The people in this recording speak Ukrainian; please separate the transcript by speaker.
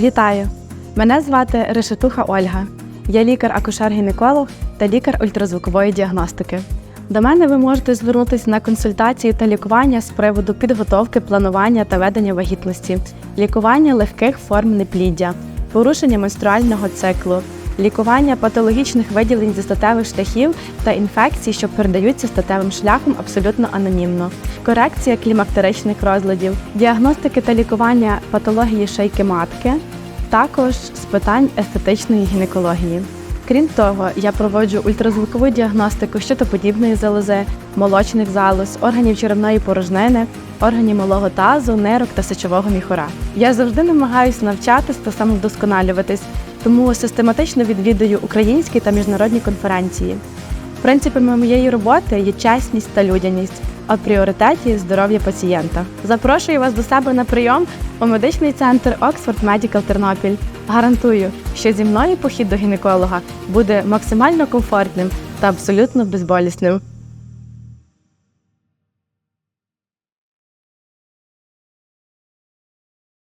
Speaker 1: Вітаю! Мене звати Решетуха Ольга. Я лікар-акушер-гінеколог та лікар ультразвукової діагностики. До мене ви можете звернутися на консультації та лікування з приводу підготовки, планування та ведення вагітності, лікування легких форм непліддя, порушення менструального циклу, лікування патологічних виділень зі статевих шляхів та інфекцій, що передаються статевим шляхом абсолютно анонімно, корекція клімактеричних розладів, діагностики та лікування патології шийки матки, також з питань естетичної гінекології. Крім того, я проводжу ультразвукову діагностику щитоподібної залози, молочних залоз, органів черевної порожнини, органів малого тазу, нирок та сечового міхура. Я завжди намагаюся навчатись та самовдосконалюватись, тому систематично відвідую українські та міжнародні конференції. Принципами моєї роботи є чесність та людяність, а в пріоритеті здоров'я пацієнта. Запрошую вас до себе на прийом у медичний центр Oxford Medical Тернопіль. Гарантую, що зі мною похід до гінеколога буде максимально комфортним та абсолютно безболісним.